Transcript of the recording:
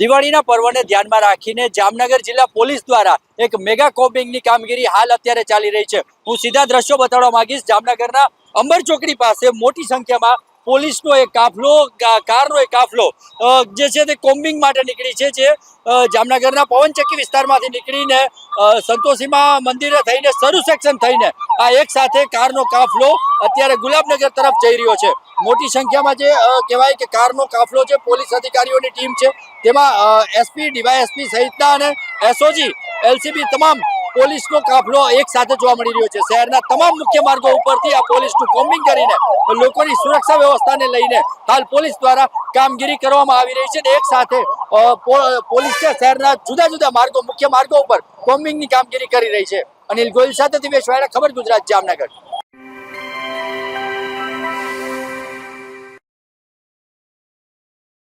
દિવાળીના પર્વને ધ્યાનમાં રાખીને જામનગર જિલ્લા પોલીસ દ્વારા એક મેગા કોમ્બિંગની કામગીરી હાલ અત્યારે ચાલી રહી છે. હું સીધા દ્રશ્યો બતાવવા માંગીશ. જામનગરના અંબર ચોકડી પાસે મોટી સંખ્યામાં પોલીસનો એક કાફલો કારનો એક કાફલો જે છે તે કોમ્બિંગ માટે નીકળી છે, જે જામનગરના પવનચક્કી વિસ્તારમાંથી નીકળીને સંતોષીમાં મંદિરે થઈને સરુ સેક્શન થઈને, આ એક સાથે કારનો કાફલો અત્યારે ગુલાબનગર તરફ જઈ રહ્યો છે. મોટી સંખ્યામાં જે કહેવાય કે કારનો કાફલો છે, પોલીસ અધિકારીઓની ટીમ છે. તેમાં એસપી, ડીવાયએસપી સહિતના અને એસઓજી, એલસીબી તમામ પોલીસનો કાફલો એક સાથે જોવા મળી રહ્યો છે. શહેરના તમામ મુખ્ય માર્ગો ઉપરથી આ પોલીસનું કોમ્બિંગ કરીને લોકોની સુરક્ષા વ્યવસ્થાને લઈને હાલ પોલીસ દ્વારા કામગીરી કરવામાં આવી રહી છે અને એક સાથે પોલીસ શહેરના જુદા જુદા માર્ગો, મુખ્ય માર્ગો ઉપર કોમ્બિંગની કામગીરી કરી રહી છે. અનિલ ગોયલ સાથે દિવેશ વાયરા, ખબર ગુજરાત, જામનગર.